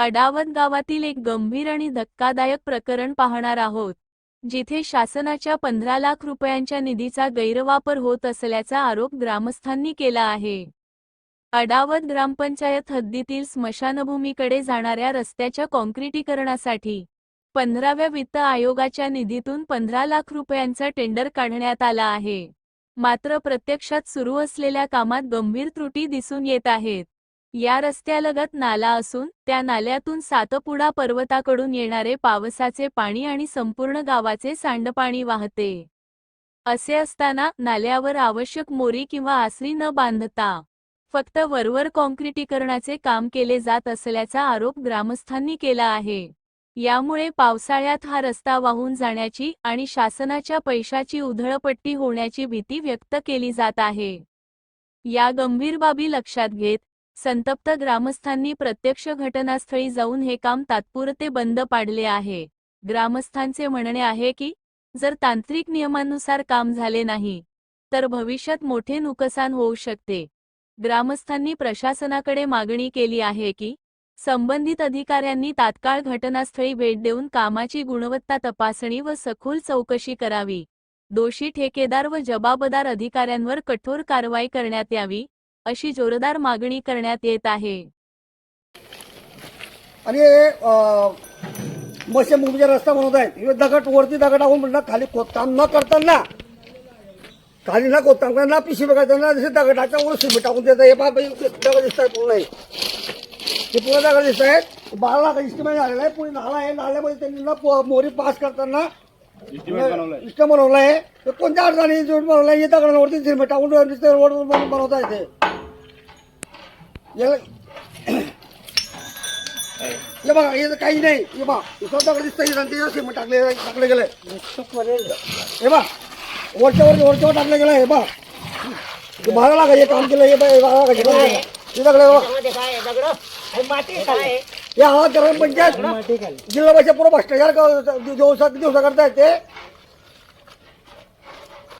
अडावत गावातील एक गंभीर आणि धक्कादायक प्रकरण पाहणार आहोत जिथे शासनाच्या पंधरा लाख रुपयांच्या निधीचा गैरवापर होत असल्याचा आरोप ग्रामस्थांनी केला आहे. अडावत ग्रामपंचायत हद्दीतील स्मशानभूमीकडे जाणाऱ्या रस्त्याच्या काँक्रिटीकरणासाठी पंधराव्या वित्त आयोगाच्या निधीतून पंधरा लाख रुपयांचा टेंडर काढण्यात आला आहे. मात्र प्रत्यक्षात सुरू असलेल्या कामात गंभीर त्रुटी दिसून येत आहेत. या रस्त्यालगत नाला असून त्या नाल्यातून सातपुडा पर्वताकडून येणारे पावसाचे पाणी आणि संपूर्ण गावाचे सांडपाणी वाहते. असे असताना नाल्यावर आवश्यक मोरी किंवा आसरी न बांधता फक्त वरवर काँक्रिटीकरणाचे काम केले जात असल्याचा आरोप ग्रामस्थांनी केला आहे. यामुळे पावसाळ्यात हा रस्ता वाहून जाण्याची आणि शासनाच्या पैशाची उधळपट्टी होण्याची भीती व्यक्त केली जात आहे. या गंभीर बाबी लक्षात घेत संतप्त ग्रामस्थांनी प्रत्यक्ष घटनास्थळी जाऊन हे काम तात्पुरते बंद पाडले आहे. ग्रामस्थांचे म्हणणे आहे की जर तांत्रिक नियमानुसार काम झाले नाही तर भविष्यात मोठे नुकसान होऊ शकते. ग्रामस्थांनी प्रशासनाकडे मागणी केली आहे की संबंधित अधिकाऱ्यांनी तात्काळ घटनास्थळी भेट देऊन कामाची गुणवत्ता तपासणी व सखोल चौकशी करावी. दोषी ठेकेदार व जबाबदार अधिकाऱ्यांवर कठोर कारवाई करण्यात यावी अशी जोरदार मागणी करण्यात येत आहे. आणि मशे मुंबईचा रस्ता बनवत आहेत. दगड वरती दगड टाकून म्हणलं खाली खोदकाम न करताना खाली ना खोदकाम करताना पिशी बघायचं जसे दगडाच्या वर सिमेंट टाकून देतात हे बाबा दगड दिसत आहे पूर्ण. हे. पूर्ण दगड दिसत आहेत. बारा लाख इस्टिमेट झालेला आहे. पुढे नाला आहे. नाल्यामध्ये त्यांनी ना मोरी पास करताना इष्ट बनवलं आहे कोणत्या अडचणी इस्टिमेट बनवलं आहे हे दगडावरती सिमेंट टाकून रोड बनवता येते. याला हे बघा हे काही नाही. हे बघा इथं दगड दिसतं इथं ते सिमेंट टाकले टाकले गेलंय हे बा वरच्या वर वरच्या वर टाकलं गेलं हे बा हे बघा लागा हे काम केलं हे बघा हे बघा हे बघा. हे दगड हे बघा. हे हा ग्रामपंचायत जिल्हा परिषद पूर्ण भ्रष्टाचार क- दिवसा दिवसा करता येते